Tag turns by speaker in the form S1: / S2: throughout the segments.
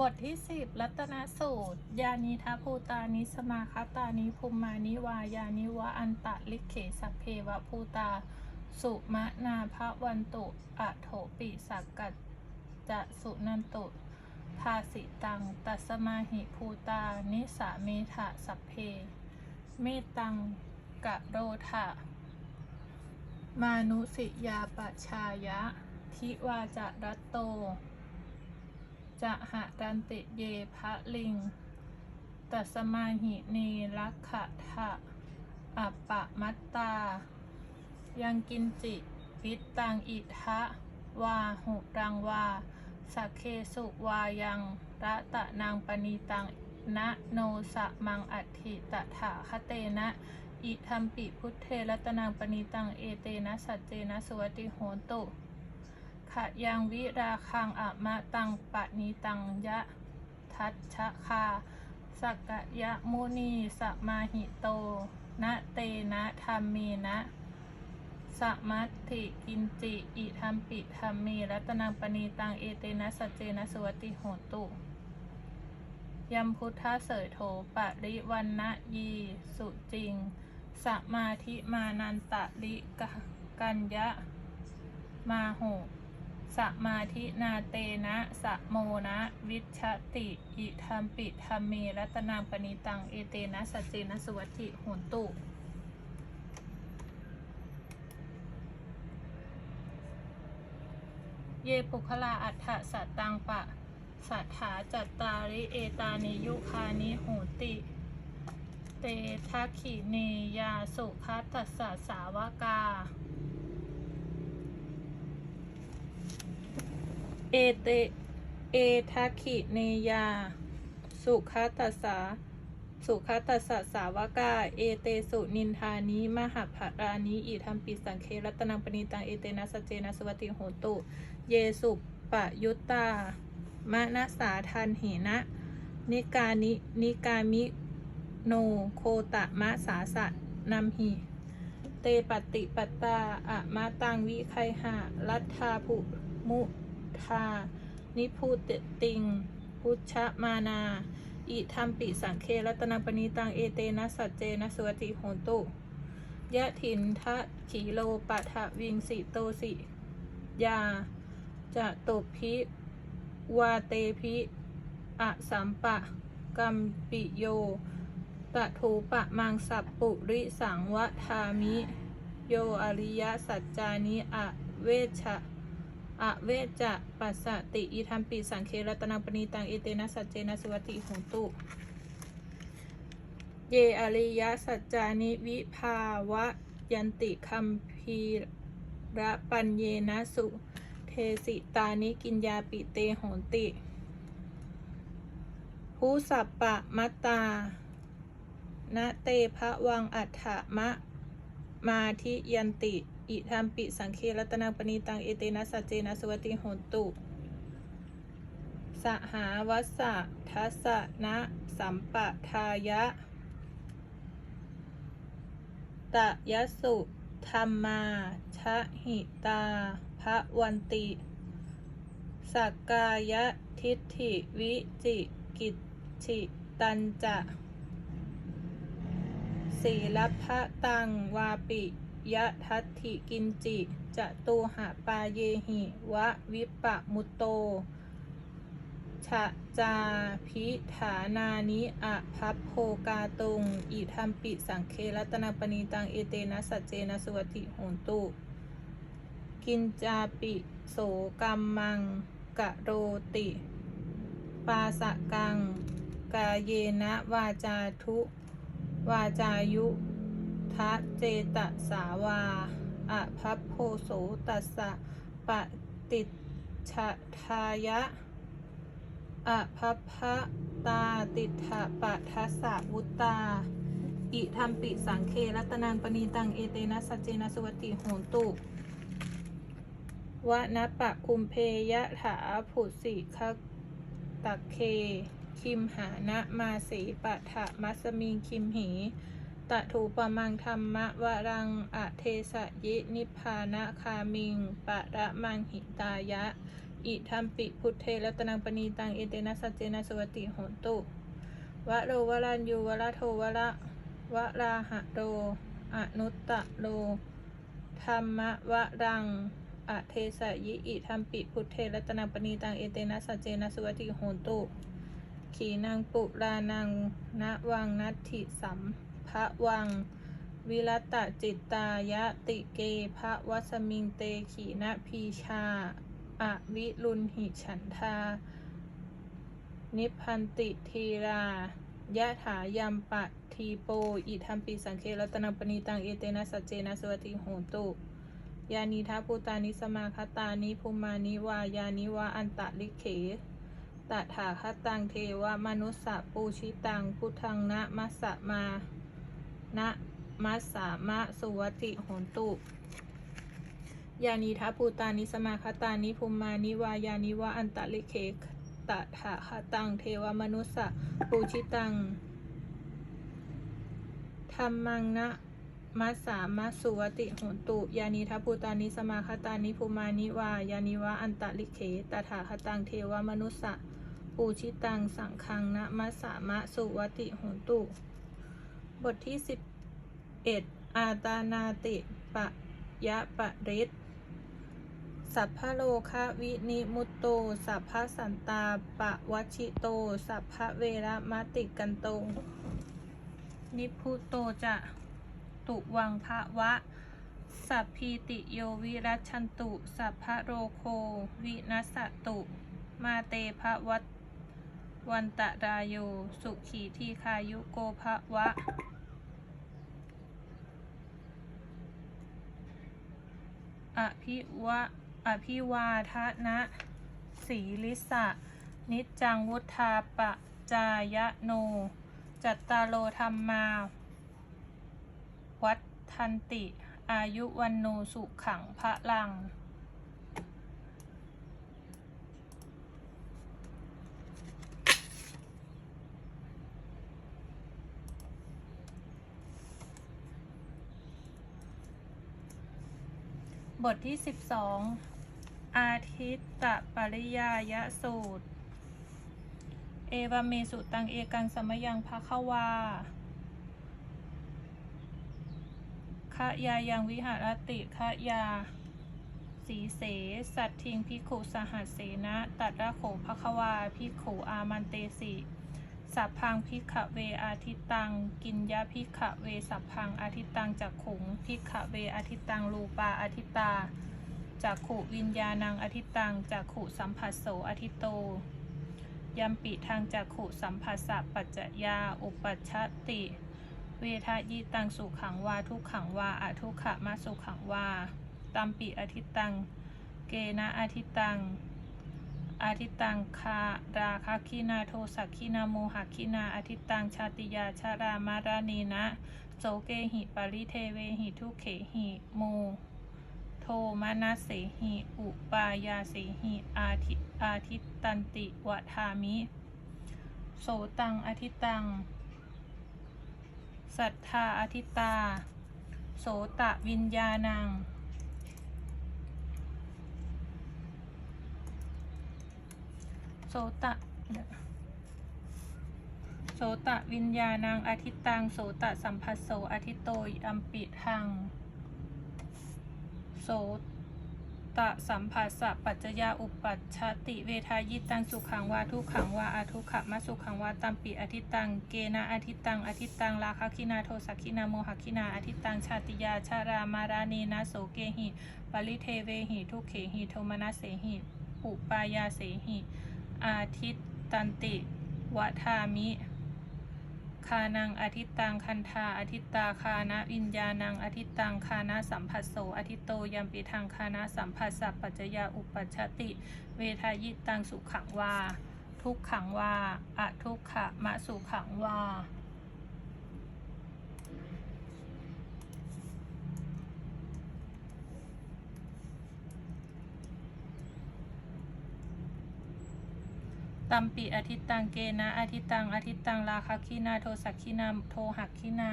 S1: บทที่สิบรัตนสูตร ยานิทภูตานิสมาคตานิภูมานิวายานิวะอันตะลิเขสัพเพวะภูตา สุมะนาภวันตุอะโถปิสักกัจจะสุนันตุภาสิตัง ตัสมาหิภูตา นิสาเมถะสัพเพ เมตังกะโรธะมานุสิยาปชายะ ทิวาจะรัตโต จะหะดันติเยพะลิง ตัสมาหิเนรักขะทะอัปปะมัตตา ยังกินจิวิตตังอิทะวาหุรังวา สักเคสุวายังระตะนางปณีตังนะโนสะมังอัตถิตถาคเตนะอิทัมปิพุทเทรัตนางปณีตังเอเตนะสัจเจนะสวัติโหนตุ ขะยังวิราคังอะมะตังปะนีตังยะทัชชะคาสักกะยะมุนีสมาหิโต นะเตนะธรรมเมนะสมัตถิกินจิอิธรรมปิธรรมเมรัตนังปณีตังเอเตนะสัจเจนะสวัติโหตุยัมพุทธเสยโถปะริวันนะยี สุจริง สมาธิมานันตะลิกะกัญญะ มาโห สมาธินาเตนะสะโมนะ วิชติ อิธรรมปิธรรมเมรัตนางปณิตัง เอเตนะสัจเจนะสวัตถิโหนตุเยปุคลาอัฏฐสัตตังปะ สัทธาจัตตาริเอตานิยุคานิโหติ เตทักขิเนยาสุคัตสสะสาวกา เอเต เอทักขิเนยา สุขัตตสา สุขัตตสสาวกา เอเตสุนินทานิมหภารานิอิธรรมปิสังเครัตนังปณิตัง เอเตนะสเจนะสวัติโหตุ เยสุปะยุตตามะนะสาทันเหนะ นิกานิ นิกามิโนโคตะมะสาสะนัมหิเตปฏิปตาอะมาตังวิไคหะรัฐาภุมุ ทานิพุตติง พุชมานา อิทัมปิสังเครัตนปณิตัง เอเตนะสัจเจนะสวติโหนตุ ยะถินทะขีโลปะทะวิงสิโตสิ ยา จะตบพิวาเตพิอะสัมปะกัมปิโยตะทูปะมังสัพปุริสังวทามิ โยอริยสัจจานิอะเวชะ อะเวจะปัสสติอิทัมปิสังเครัตนังปณีตังเอเตนะสัจเจนะสวัติโหนตุ เยอริยสัจจานิวิภาวะยันติคัมพีระปัญเยนะสุเทสิตานิกินยาปิเตโหนติผู้สัปปะมัตตานะเตภะวังอัฏฐมะมาทิยันติ อิทัมปิสังเครัตนังปณีตัง เอเตนะสัจเจนะสวัติโหตุสหาวัสะทัสสะนะสัมปะทายะ ตะยสุธรรมาชะหิตาภะวันติสักกายะทิฏฐิวิจิกิจฉิตันจะศีลพะตังวาปิ ยะทัตถิกินจิ จะตูหะปาเยหิ วะวิปะมุตโตฉะจาพิฐานานิอะพัพโพกาตุง อิทัมปิสังเครัตนาปณีตัง เอเตนะสัจเจนะสวัติโหนตุ กินจาปิโสกัมมังกะโรติ ปาสะกัง กาเยนะวาจาทุ วาจายุ ทะเจตสาวาอะพัพโพโสตัสสะปะติจฉทายะอะพัพพะตาติถะปะทัสสะวุตตา อิทัมปิสังเครัตนังปณีตังเอเตนะสัจเจนะสวัติโหนตุวะนะปะคุมเพยะถาผุสิคตักเค คิมหานะมาสีปะถะมัสมิงคิมหี ตะถูปะมังธรรมะวรังอะเทสะยินิพพานะคามิงปะระมังหิตายะ อิทัมปิพุทเทรัตนังปณีตังเอเตนะสัจเจนะสวติโหตุวะโรวรันยูวะระโทวะระวะราหะโรอนุตตะโรธรรมวะรังอเทสะยิอิทัมปิพุทเทรัตนังปณีตังเอเตนะสัจเจนะสวติโหตุขีนางปุรานังณวังนัตถิสัมะวัง วิรัตจิตตายะติเกภะวัสมิงเตขีนะพีชาอวิรุณหิฉันทา นิพันติทีรายะถายัมปะทีโป อิทัมปิสังเครัตนังปณีตัง เอเตนะสัจเจนะสวัสติโหตุ ยานิทัพพุตานิสมาคตานิภูมานิวายานิวาอันตะลิเขตถาคตังเทวมนุสสะปูชิตัง พุทธังนะมัสสะมา นะมัสสามะสุวัติโหนตุ ยานิทัพพุตานิสมาคตานิภูมานิวายานิวาอันตะลิเขตถาคตังเทวมนุสสะปูชิตังธรรมังนะมัสสามัสสุวติโหนตุ ยานิทัพพุตานิสมาคตานิภูมานิวายานิวะอันตะลิเขตถาคตังเทวมนุสสะปูชิตังสังคังนะมัสสามะสุวติโหนตุ บทที่สิบเอ็ดอาตานาติปะยะปะริตสัพพะโลคะวินิมุตโต สัพพะสันตาปะวชิโต สัพพะเวระมติกันโต นิพุโตจะตุวังภะวะ สัพพีติโยวิรัชันตุ สัพพะโรโควินัสสตุ มาเตภะวัต วันตะรายโยสุขีทีคายุโกภะวะ อภิวะ อภิวาทนะสีลิสะ นิจจังวุธาปะจายโน จัตตาโลธรรมาวัฏทันติ อายุวันโนสุขังพระลัง บทที่ 12 อาทิตตปริยายสูตร เอวเมสุตังเอกังสมยังภะควาคะยายังวิหารติคะยา สีเส สัตทิงพิขุสหัสเสนะ ตัดระโขภะควาพิขุอามันเตสิ สัพพังพิกขเวอาทิตตัง กินยะพิกขเวสัพพังอาทิตตังจักขุงพิกขเวอาทิตตังรูปาอาทิตตาจักขุวิญญาณังอาทิตตังจักขุสัมผัสโสอาทิตโตยัมปิทางจักขุสัมผัสสะปัจจยาอุปัชชติ เวทายิตังสุขังวาทุกขังวาอะทุกขะมาสุขังวาตัมปิอาทิตตัง เกนะอาทิตตัง อาทิตตังคาราคาคินาโทสักคินาโมหคินาอาทิตตังชาติยาชารามารานีนะโสเกหิปริเทเวหิทุเขหิโมโทมานาเสหิอุปายาเสหิอาทิอาทิตตันติวะทามิ โสตังอาทิตตัง สัทธาอาทิตตา โสตะวิญญาณัง โสตะโสตะวิญญาณังอาทิตตังโสตะสัมผัสโสอาทิตโตยัมปิทังโสตะสัมผัสสะปัจจยาอุปัชชติเวทายิตังสุขังวาทุขังวาอาทุขะมะสุขังวาตัมปิอาทิตตังเกนะอาทิตตังอาทิตตังราคะคินาโทสักคินาโมหคินาอาทิตตังชาติยาชารามารานีนาโสเกหิปริเทเวหิทุเขหิโทมนัสเสหิ อุปายาเสหิ อาทิตตันติวะทามิคานังอาทิตตังคันธาอาทิตตาคานะวิญญาณังอาทิตตังคานะสัมผัสโสอาทิตโตยัมปิทางคานะสัมผัสสัพปัจยาอุปัชชติ เวทายิตังสุขังวา ทุกขังวาอะทุกขะมะสุขังวา ตัมปีอาทิตตังเกนะอาทิตตังอาทิตตังราคคีนาโทสักคีนาโทหักคีนา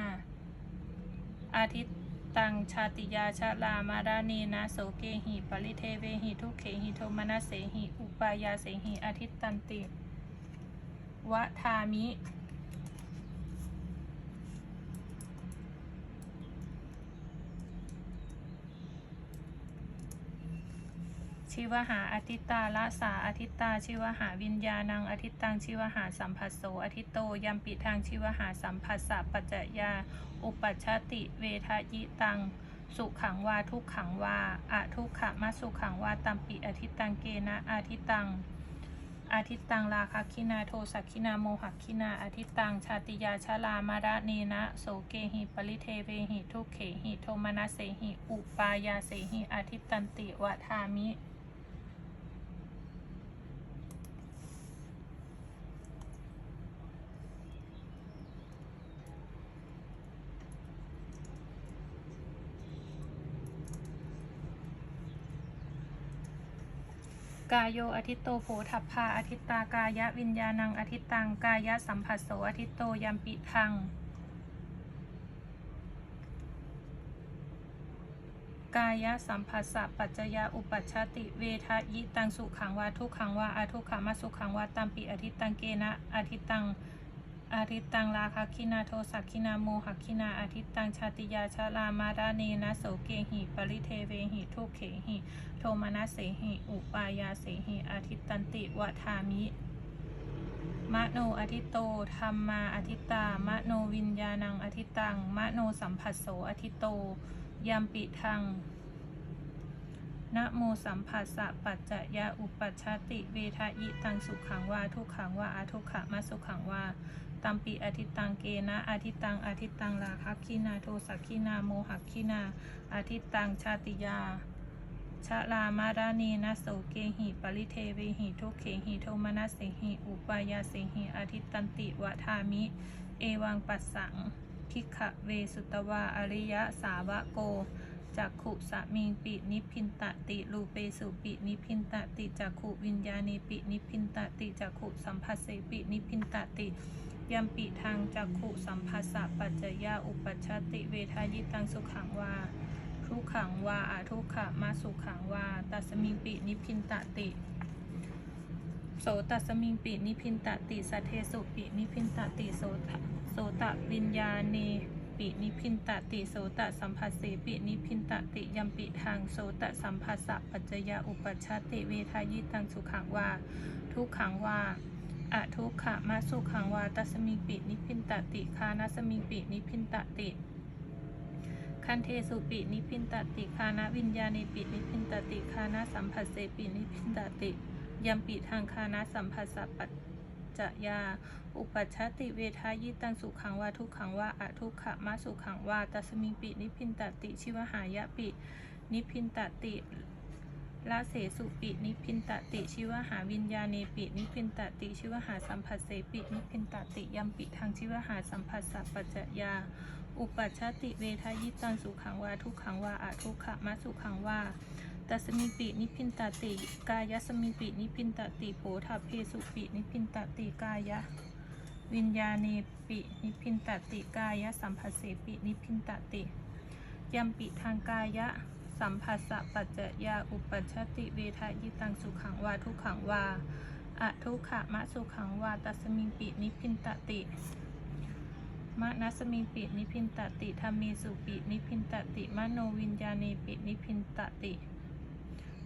S1: อาทิตตังชาติยาชาลามารานีนาโสเกหิปริเทเวหิทุเขหิโทมนาเสหิอุปายาเสหิอาทิตตันติวะทามิ ชิวหาอทิตาละสาอทิตาชิวหาวิญญาณังอทิตังชิวหาสัมผัสโสอทิตโตยัมปิทางชิวหาสัมผัสสะปัจจยา อุปัชชติเวทายิตัง สุขังวาทุกขังวาอะทุกขะมาสุขังวาตัมปิอทิตังเกนะอาทิตังอาทิตตังราคะคินาโทสักคินาโมหคินาอาทิตตังชาติยาชาลามาระเนนะโสเกหิปริเทเวหิทุเขหิโทมนัสเสหิอุปายาเสหิอาทิตตันติวะทามิ กายโยอทิตโตโผทัพพาอทิตตากายะวิญญาณังอทิตตังกายะสัมผัสโสอทิตโตยัมปิทัง กายะสัมผัสสะปัจจยาอุปัชชติเวทะยิตังสุขังวาทุขังวาอาทุขามาสุขังวาตัมปิอทิตตังเกนะอทิตตัง อาทิตตังราคะคินาโทสักคินาโมหักคินาอาทิตตังชาติยาชาลามาราเนนะโสเกหิ ปริเทเวหิ ทุกเขหิ โทมนัสเสหิ อุปายาเสหิ อาทิตตันติวะทามิมโนอทิตโตธรรมาอทิตตามโนวิญญาณังอทิตตังมโนสัมผัสโสอทิตโตยัมปิทังนะโมสัมผัสสะปัจจะยะอุปัชชติ เวทะยิตังสุขังวาทุกขังวาอาทุกขะมาสุขังวา ตัมปิอทิตตังเกนะอาทิตตังอาทิตตังราคะคินาโทสักคินาโมหคินาอาทิตตังชาติยาชะลามารานีนะโสเกหิปริเทเวหิทุกเขหิโทมนัสเสหิอุปายาเสหิอาทิตตันติวะทามิ เอวังปัสสังทิขะเวสุตวาอริยะสาวะโกจักขุสะมิงปินิพินตติรูเปสุปินิพินตติจักขุวิญญาณีปินิพินตติจักขุสัมผัสเสปินิพินตติ ยัมปิทางจักขุสัมผัสสะปัจจยาอุปัชชติเวทายิตังสุขังวา ทุกขังวาอาทุกขะมาสุขังวาตัสมิงปินิพินตติโสตัสมิงปินิพินตติสัเทสุปินิพินตติโสตโสตวิญญาเนปินิพินตติโสตสัมผัสเสปินิพินตติยัมปิทางโสตสัมผัสสะปัจจยาอุปัชชติเวทายิตังสุขังวาทุกขังวา อะทุกขะมาสุขังวาตัสมิงปินิพินตติคานัสมิงปินิพินตติ คันเทสุปินิพินตติคานะวิญญาณิปินิพินตติคานะสัมผัสเสปินิพินตติยัมปิทางคานะสัมผัสสะปัจจยา อุปัชชติเวทายิตังสุขังวาทุกขังวาอะทุกขะมาสุขังวาตัสมิงปินิพินตติ ชิวหายะปิ นิพินตติ ละเสสุปินิพินตติชิวหาวิญญาเนปินิพินตติชิวหาสัมผัสเสปินิพินตติยัมปิทางชิวหาสัมผัสสะปัจจยา อุปัชชติเวทายิตังสุขังวาทุกขังวาอะทุกขะมาสุขังวาตัสมิปินิพินตติ กายสมิปินิพินตติโผทัเพสุปินิพินตติกายะวิญญาเนปินิพินตติกายะสัมผัสเสปินิพพินตติยัมปิทางกายะ สัมผัสสะปัจจยาอุปัชชติเวทายิตังสุขังวาทุขังวาอะทุขะมะสุขังวาตัสมิงปินิพินตติมะนัสมิงปินิพินตติธรรมีสุปินิพินตติมโนวิญญาเนปินิพินตติ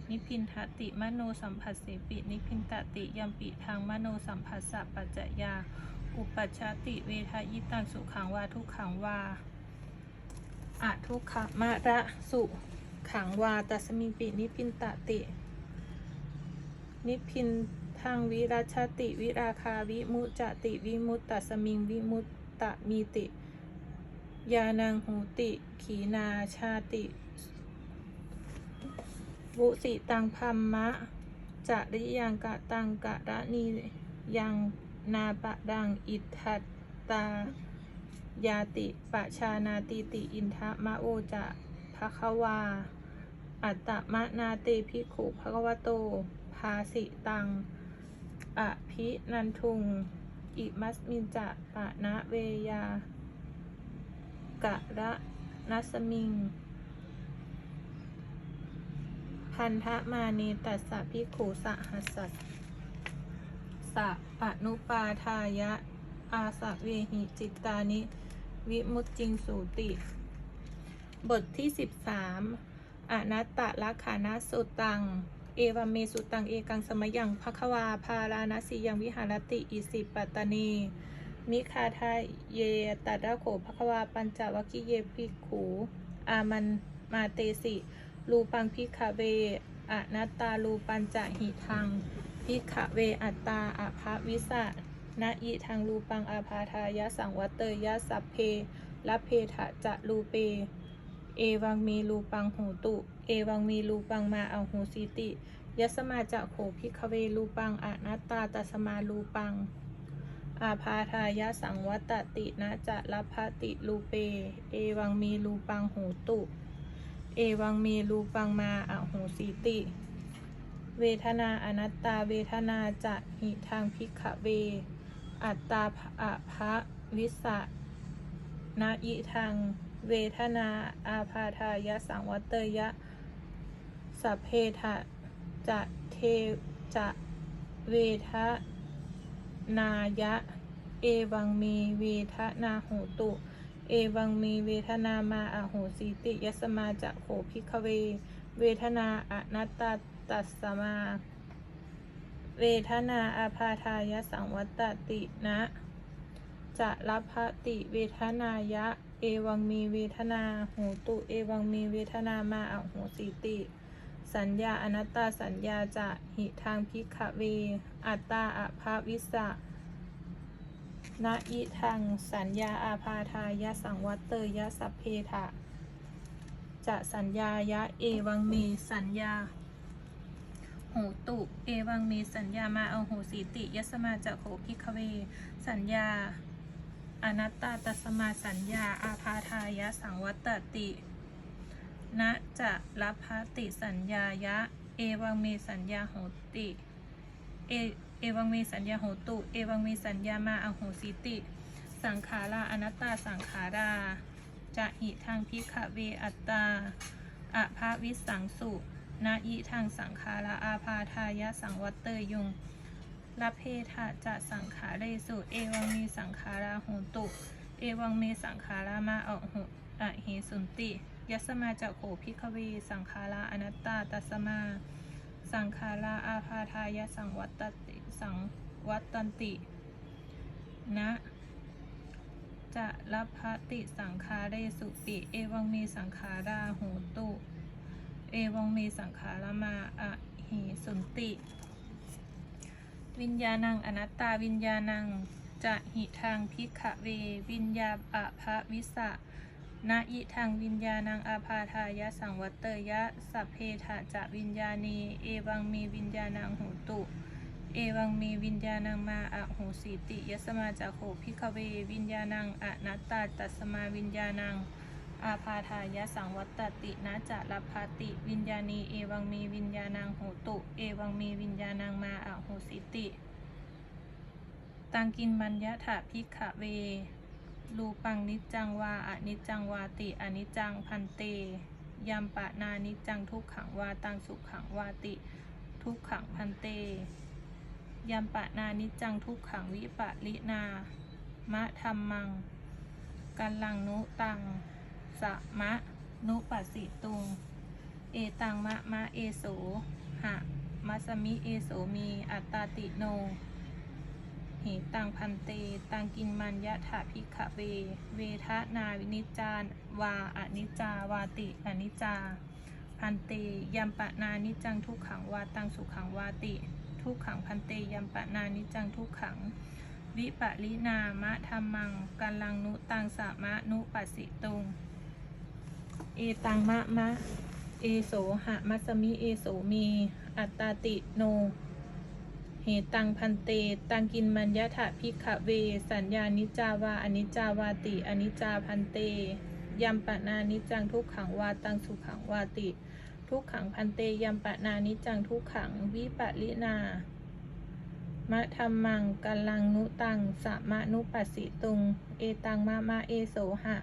S1: นิพินทติมโนสัมผัสเสปินิพินตติยัมปิทางมโนสัมผัสสะปัจจยา อุปัชชติเวทายิตังสุขังวาทุขังวาอะทุกขมะระสุ ขังวาตัสมิงปินิพินตติ นิพินทางวิราชติวิราคาวิมุจจติวิมุตตัสมิงวิมุตตมีติ ยานังหูติ ขีนาชาติ วุสิตังพัมมะจะริยังกะตังกะระนียังนาปะดังอิทธัตตายาติปะชานาติติอินทะมะโอจะภะคะวา อัตมะนาเตภิขุภะคะวะโต ภาสิตัง อภินันทุง อิมัสมินจะปะนะเวยากะระนัสมิง พันธมาเนตัสสะพิขุสหัสสะสะนุปาทายะ อาสะเวหิจิตตานิ วิมุตจิงสูติ บทที่สิบสาม อนัตตลักขานาสุตัง เอวเมสุตัง เอกังสมยังภควาพาราณสียังวิหารติ อิสิปตนี มิคาทาเยตัดดาโขภควาปัญจวัคคิเยภิกขู อามันมาเตสิรูปังพิกขเวอนัตตารูปัญจหิทังพิกขเวอัตตาอภวิสะนะอิทังรูปังอาภาทายะสังวัตเตยะสัพเพละเพทะจะรูเป เอวังมีรูปังโหตุ เอวังมีรูปังมาเอาโหสิติยัสมาจะโขพิกขเวรูปังอนัตตาตัสมารูปัง อาพาทายะสังวัตตินะจะรับพติรูเป เอวังมีรูปังโหตุ เอวังมีรูปังมาอะโหสิติ เวทนาอนัตตาเวทนาจะหิทางพิกเว อัตตาภะภะวิสะนาอิทาง เวทนาอาพาทายะสังวัตเตยะสัพเพทะจะเทจะเวทนายะ เอวังมีเวทนาโหตุ เอวังมีเวทนามาอะโหสิติยสมาจะโขพิกเว เวทนาอนัตตาตัสสมา เวทนาอาพาทายะสังวัตตินะจะรับพติเวทนายะ เอวังมีเวทนาโหตุ เอวังมีเวทนามาอะโหสิติ สัญญาอนัตตาสัญญาจะหิทางพิกขเว อัตตาอภาวิสะนะอิทังสัญญาอาพาทายะสังวัตเตยะสัพเพทะจะสัญญายะเอวังมีสัญญาโหตุเอวังมีสัญญามาเอาโหสีติยัสมาจะโขพิกขเว สัญญา อนัตตาตสมาสัญญา อาพาทายะสังวัตตินะจะรับพติสัญญายะ เอวังมีสัญญาโหติ เอเอวังมีสัญญาโหตุ เอวังมีสัญญามาอโหสิติ สังขาราอนัตตาสังขาราจะหิทางพิกขเวอัตตาอภาวิสังสุนาอิทางสังขาราอาพาทายะสังวัตเตยยุง ละเพทะจะสังขาเรสุ เอวังมีสังขาราโหตุ เอวังมีสังขารามาอหุอะเหสุนติ ยัสมาจะโขพิกขเวสังขาราอนัตตาตัสมา สังขาราอาพาทายสังวัตติสังวัตตันตินะจะรับพติสังขาเรสุติเอวังมีสังขาราโหตุ เอวังมีสังขารมาอะหิสุนติ วิญญาณังอนัตตาวิญญาณังจะหิทางพิกขเว วิญญาอะภะวิสะนาอิทางวิญญาณังอาพาทายะสังวัตเตยะสัพเพทะจะวิญญาณี เอวังมีวิญญาณังโหตุ เอวังมีวิญญาณังมาอะโหสิติยสมาจะโขพิกขเว วิญญาณังอนัตตาตัสมาวิญญาณัง อาพาทายะสังวัตตินะจะรับพาติ วิญญาณีเอวังมีวิญญาณังโหตุ เอวังมีวิญญาณังมาอะโหสิติ ตังกินมัญญะถาพิกขเว รูปังนิจจังวาอนิจจังวาติอนิจจังพันเตยัมปะนานิจจังทุกขังวาตังสุขขังวาติ ทุกขังพันเตยัมปะนานิจจังทุกขังวิปะลินามะธรรมัง กันลังนุตัง สะมะ นุปัสสิตุง เอตังมะมะเอโสหะมัสมิเอโสมีอัตตาติโนเหตังพันเต ตังกินมันยะถาพิกขเว เวทะนาวินิจจานวาอนิจจาวาติอนิจจา พันเตยัมปะนานิจจังทุกขังวาตังสุขังวาติ ทุกขังพันเตยัมปะนานิจจังทุกขัง วิปะลินามะธรรมังกัลลังนุตังสะมะนุปัสสิตุง เอตังมะมะ เอโสหะมัสมิ เอโสมี อัตตาติโน เหตังพันเต ตังกินมัญญะถะพิกขเว สัญญานิจาวาอนิจาวาติ อนิจาพันเตยัมปะนานิจังทุกขังวาตังสุขังวาติ ทุกขังพันเตยัมปะนานิจังทุกขังวิปะลินามะธรรมังกัลลังนุตังสะมะนุปัสสิตุง เอตังมะมะเอโสหะ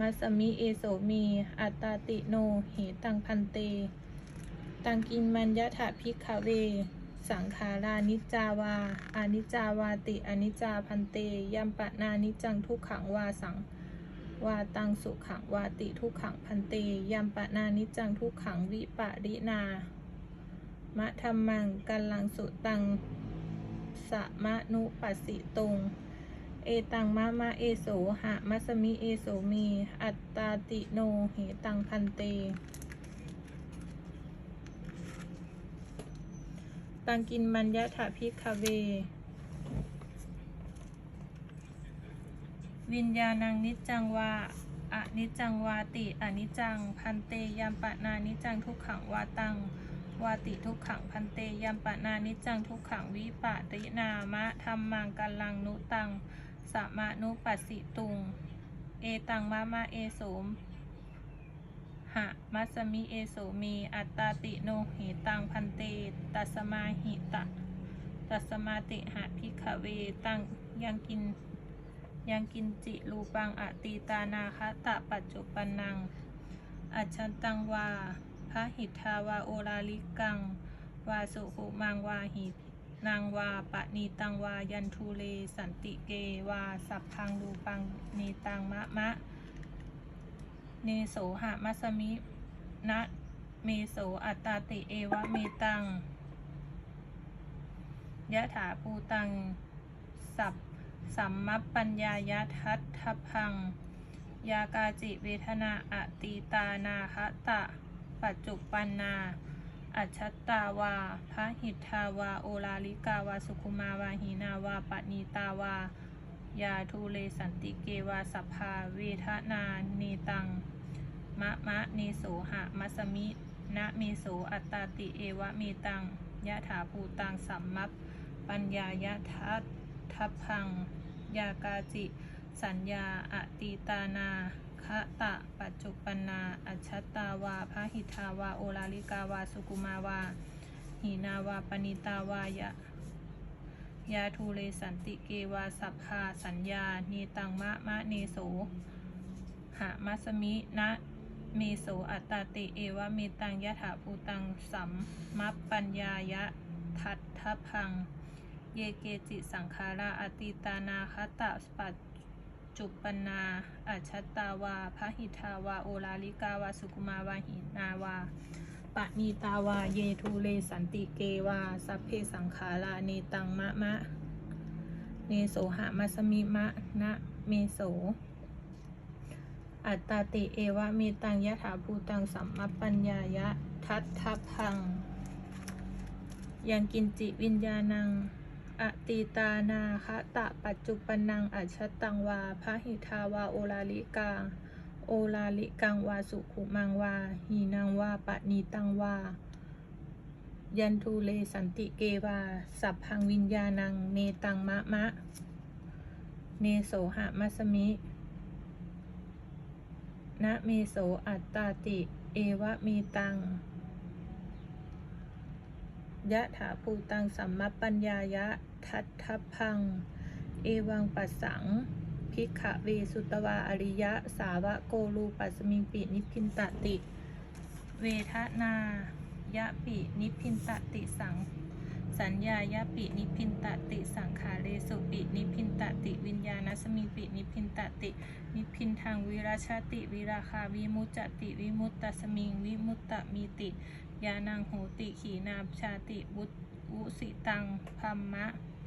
S1: มัสมิเอโสมี อัตตาติโน เหตังพันเต ตังกินมัญญะถาพิกขเว สังขารานิจจาวาอานิจจาวาติอนิจจาพันเต ยัมปะนานิจังทุกขังวาสังวาตังสุขังวาติทุกขังพันเตยัมปะนานิจจังทุกขังวิปะรินามะธรรมังกัลลังสุตังสะมะนุปัสสิตุง เอตังมะมะเอโสหะมัสมิเอโสมี อัตตาติโนเหตังพันเต ตังกินมัญญะถาพิกขเว วิญญาณังนิจจังวาอะนิจจังวาติอนิจจัง พันเตยัมปะนานิจจังทุกขังวาตังวาติทุกขังพันเตยัมปะนานิจังทุกขังวิปะรินามะธรรมังกัลลังนุตัง สะมะนุปัสสิตุง เอตังมะมะเอโสมหะมัสมิเอโสมีอัตตาติโนเหตังพันเตตัสมาหิตะตัสมาติหะพิกขเวตังยังกินยังกินจิรูปังอตีตานาคตะปัจจุปนัง อัจฉันตังวาพระหิทธาวาโอลาลิกัง วาสุหุมังวาหิ นางวาปะนีตังวายันทูเล สันติเกวา สัพพังรูปังนีตังมะมะ เนโสหะมัสมินะเมโสอัตตาติเอวะเมตังยะถาภูตัง สัพสัมมัปปัญญายะทัตทพัง ยากาจิเวทนาอตีตานาคตะ ปัจจุปันนา อัจฉตาวา พระหิทธาวา โอลาลิกาวา สุคุมาวาหีนาวาปณีตาวา ยาทูเลสันติเกวาสัพพาเวทนาเนตัง มะมะเนโสหะมัสมิ นะเมโสอัตตาติเอวะเมตัง ยะถาภูตังสัมมัปปัญญายะทัตทัพพัง ยากาจิ สัญญาอตีตานา คะตะ ปัจจุปนา อัจฉตาวาพระหิทาวา โอลาลิกาวา สุกุมาวาหีนาวาปณิตาวายะยาทูเลสันติเกวาสัพพาสัญญาเนตังมะมะเนโสหะมัสมินะเมโสอัตตาติเอวะเมตังยะถาภูตังสัมมัปปัญญายะทัตทพัง เยเกจิสังขาราอติตานาคตะปัจ จุปนา อัจฉตาวาพระหิทาวา โอลาลิกาวา สุกุมาวาหินาวาปะนีตาวา เยทูเลสันติเกวา สัพเพสังขาราเนตังมะมะ เนโสหะมัสมิมะนะเมโส อัตตาติเอวะเมตังยะถาภูตังสัมมัปปัญญายะ ทัตทัพพัง ยังกินจิวิญญาณัง อตีตานาคะตะปัจจุปนังอัจฉตังวาพระหิทาวาโอลาลิกา โอลาลิกังวาสุขุมังวาหีนังวาปะนีตังวา ยันทูเลสันติเกวา สัพพังวิญญาณังเนตังมะมะ เนโสหะมัสมินะเมโสอัตตาติ เอวะเมตัง ยะถาภูตังสัมมัปปัญญายะทัตทัพัง เอวังปัสสัง พิกขเวสุตวาอริยะ สาวะโกลูปัสมิงปินิพินตติ เวทนายะปินิพินตติสัง สัญญายะปินิพินตติสังขาเรสุปินิพินตติ วิญญาณสมิงปินิพินตติ นิพินทางวิราชาติ วิราคาวิมุจจติ วิมุตตสมิง วิมุตตมีติ ยานังโหติขีนาชาติวุตวุสิตังพัมมะ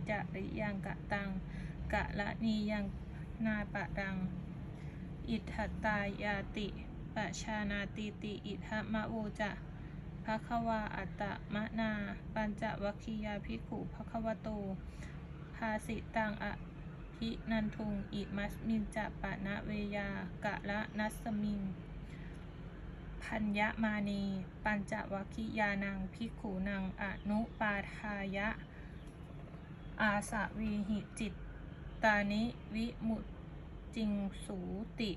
S1: จริยังกะตัง กะละนียังนาปะดัง อิทธตายาติปะชานาติติอิทธมะโวจะภะควาอัตตมะนา ปัญจวัคคียาภิกขุภะควโตภาสิตังอะพินันทุง อิมัสมินจะปะนะเวยากะละนัสสมิง พัญญมานี ปัญจวัคคียานังพิกขุนังอนุปาทายะ อาสวีหิจิตตานิวิมุตจิงสูติ